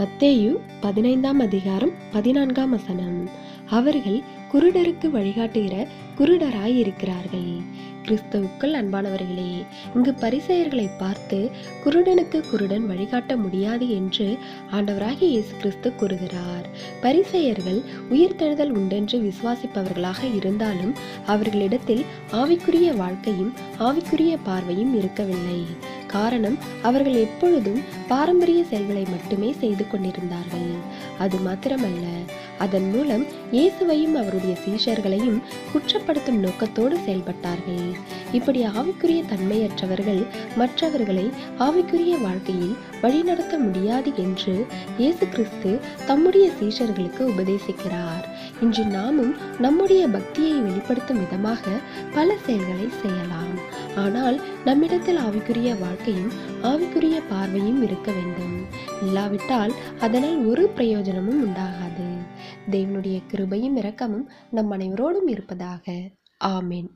மத்தேயு பதினைந்தாம் அதிகாரம் பதினான்காம் வசனம். அவர்கள் குருடருக்கு வழிகாட்டுகிற குருடராய் இருக்கிறார்கள் கிறிஸ்துவுக்குள் அன்பானவர்களே இங்கு பரிசெயர்களை பார்த்து குருடனுக்கு குருடன் வழிகாட்ட முடியாது என்று ஆண்டவராகிய இயேசு கிறிஸ்து கூறுகிறார். பரிசெயர்கள் உயிர்த்தெழுதல் உண்டென்று விசுவாசிப்பவர்களாக இருந்தாலும் அவர்களிடத்தில் ஆவிக்குரிய வாழ்க்கையும் ஆவிக்குரிய பார்வையும் இருக்கவில்லை. காரணம் அவர்கள் எப்பொழுதும் பாரம்பரிய செயல்களை மட்டுமே செய்து கொண்டிருந்தார்கள். அது மாத்திரமல்ல அதன் மூலம் இயேசுவையும் அவருடைய சீஷர்களையும் குற்றப்படுத்தும் நோக்கத்தோடு செயல்பட்டார்கள். இப்படி ஆவிக்குரிய தன்மையற்றவர்கள் மற்றவர்களை ஆவிக்குரிய வாழ்க்கையில் வழிநடத்த முடியாது என்று இயேசு கிறிஸ்து தம்முடைய சீஷர்களுக்கு உபதேசிக்கிறார். இன்று நாமும் நம்முடைய பக்தியை வெளிப்படுத்தும் விதமாக பல செயல்களை செய்யலாம். ஆனால் நம்மிடத்தில் ஆவிக்குரிய வாழ்க்கையும் ஆவிக்குரிய பார்வையும் இருக்க வேண்டும். இல்லாவிட்டால் அதனால் ஒரு பிரயோஜனமும் உண்டாகாது. தேவனுடைய கிருபையும் இரக்கமும் நம் அனைவரோடும் இருப்பதாக. ஆமேன்.